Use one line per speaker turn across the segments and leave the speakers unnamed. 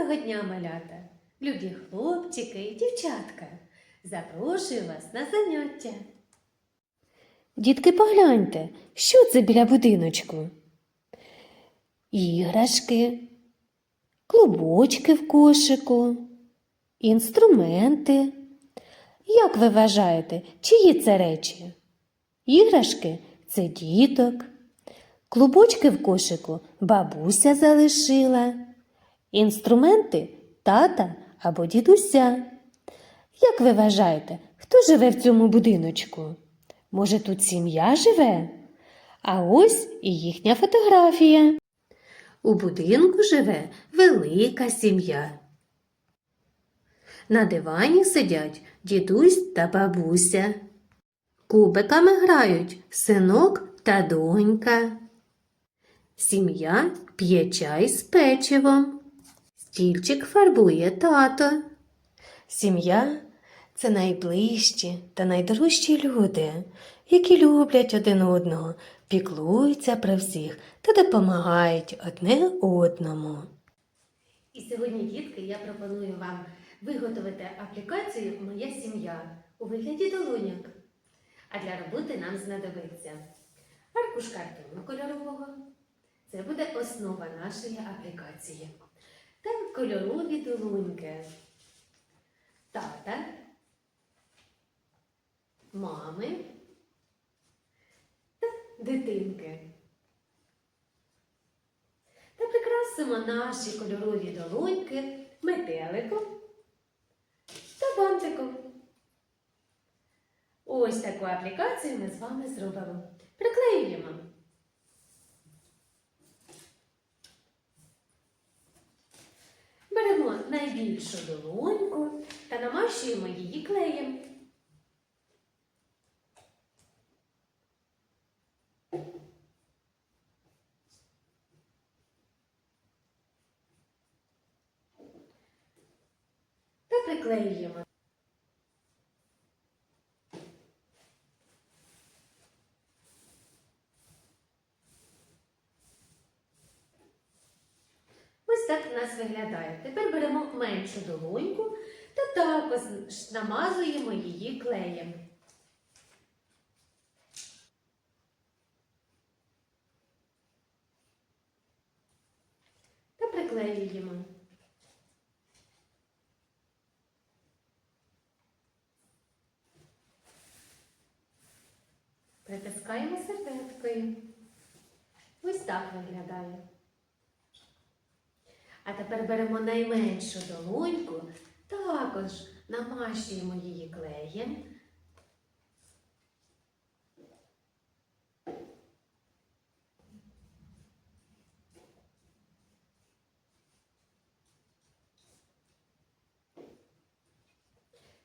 Доброго дня, малята, любі хлопчики і дівчатка. Запрошую вас на заняття. Дітки, погляньте, що це біля будиночку? Іграшки, клубочки в кошику, інструменти. Як ви вважаєте, чиї це речі? Іграшки це діток. Клубочки в кошику бабуся залишила. Інструменти тата або дідуся. Як ви вважаєте, хто живе в цьому будиночку? Може, тут сім'я живе? А ось і їхня фотографія. У будинку живе велика сім'я. На дивані сидять дідусь та бабуся. Кубиками грають синок та донька. Сім'я п'є чай з печивом. Стільчик фарбує тато. Сім'я це найближчі та найдорожчі люди, які люблять один одного, піклуються про всіх та допомагають одне одному. І сьогодні, дітки, я пропоную вам виготовити аплікацію Моя сім'я у вигляді долоняк. А для роботи нам знадобиться аркуш картону кольорового. Це буде основа нашої аплікації. Кольорові долоньки. Тата, мами та дитинки. Та прикрасимо наші кольорові долоньки метеликом та бантиком. Ось таку аплікацію ми з вами зробимо. Приклеюємо. Беремо найбільшу долоньку та намащуємо її клеєм. Та приклеюємо. Ось так у нас виглядає. Тепер беремо меншу долоньку та також намазуємо її клеєм. Та приклеюємо. Притискаємо серветкою. Ось так виглядає. А тепер беремо найменшу долоньку, також намащуємо її клеєм.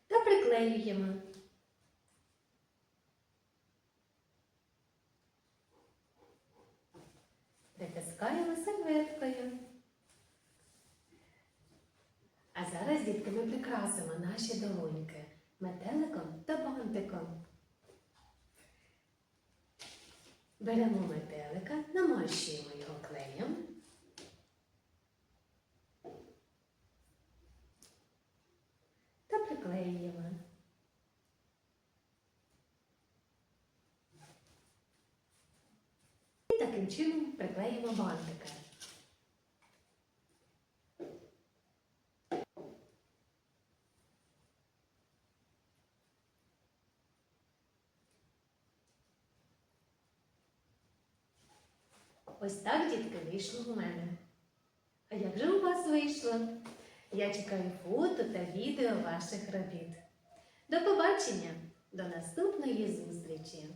Та приклеюємо. Притискаємо серветкою. А дітки, ми прикрасимо наші долоньки метеликом та бантиком. Беремо метелика, намащуємо його клеєм. Та приклеюємо. І таким чином приклеїмо бантика. Ось так, дітки, вийшло в мене. А як же у вас вийшло? Я чекаю фото та відео ваших робіт. До побачення! До наступної зустрічі!